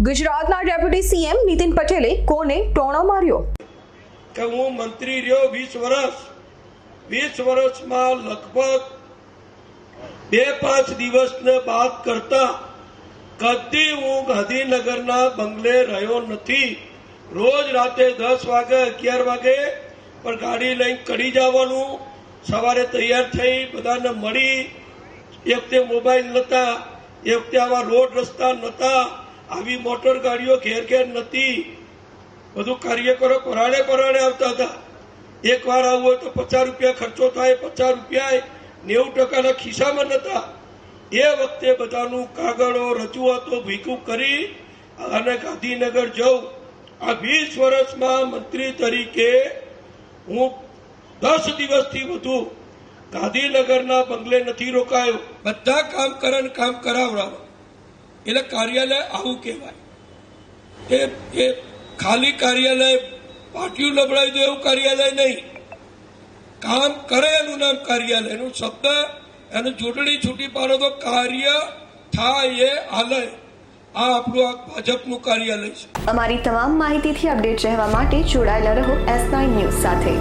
ગુજરાતના deputy CM Nitin પટેલે કોને ટોણો માર્યો? કે હું મંત્રી રહ્યો વીસ વર્ષ. વીસ વર્ષમાં લગભગ બે પાંચ દિવસને બાદ કરતા કદી હું ગાંધીનગરના બંગલે રહ્યો નથી. રોજ રાતે દસ વાગે, અગિયાર વાગે પણ ગાડી લઈને કડી જવાનું. સવારે તૈયાર થઈ, બધાને મળી. એક વખતે મોબાઈલ નહોતા, એક વખતે આવા રોડ રસ્તા નહોતા. આવી મોટર ગાડીઓ ઘેર ઘેર નથી બધું કાર્યકરો પરાણે પરાણે આવતા હતા. એક વાર આવવું હોય તો પચાસ રૂપિયા ખર્ચો થાય, પચાસ રૂપિયા નેવું ટકાના ખિસ્સામાં નતા એ વખતે બધાનું કાગળો, રજૂઆતો ભીખું કરી અને ગાંધીનગર જઉં. આ વીસ વર્ષમાં મંત્રી તરીકે હું દસ દિવસથી વધુ ગાંધીનગરના બંગલે નથી રોકાયો. બધા કામ કરે કામ કરાવડાવે. એટલે કાર્યાલય આવું કહેવાય. એ એ ખાલી કાર્યાલય પાટિયું નબળાઈ દે એવું કાર્યાલય નહીં. કામ કરે એનું નામ કાર્યાલય. એનું શબ્દ, એનું ચૂંટણી છૂટી પાડો તો કાર્ય થાય એ આલય. આ આપણું આ ભાજપનું કાર્યાલય છે. અમારી તમામ માહિતીથી અપડેટ રહેવા માટે જોડાયેલા રહો એસ નાઇન ન્યૂઝ સાથે.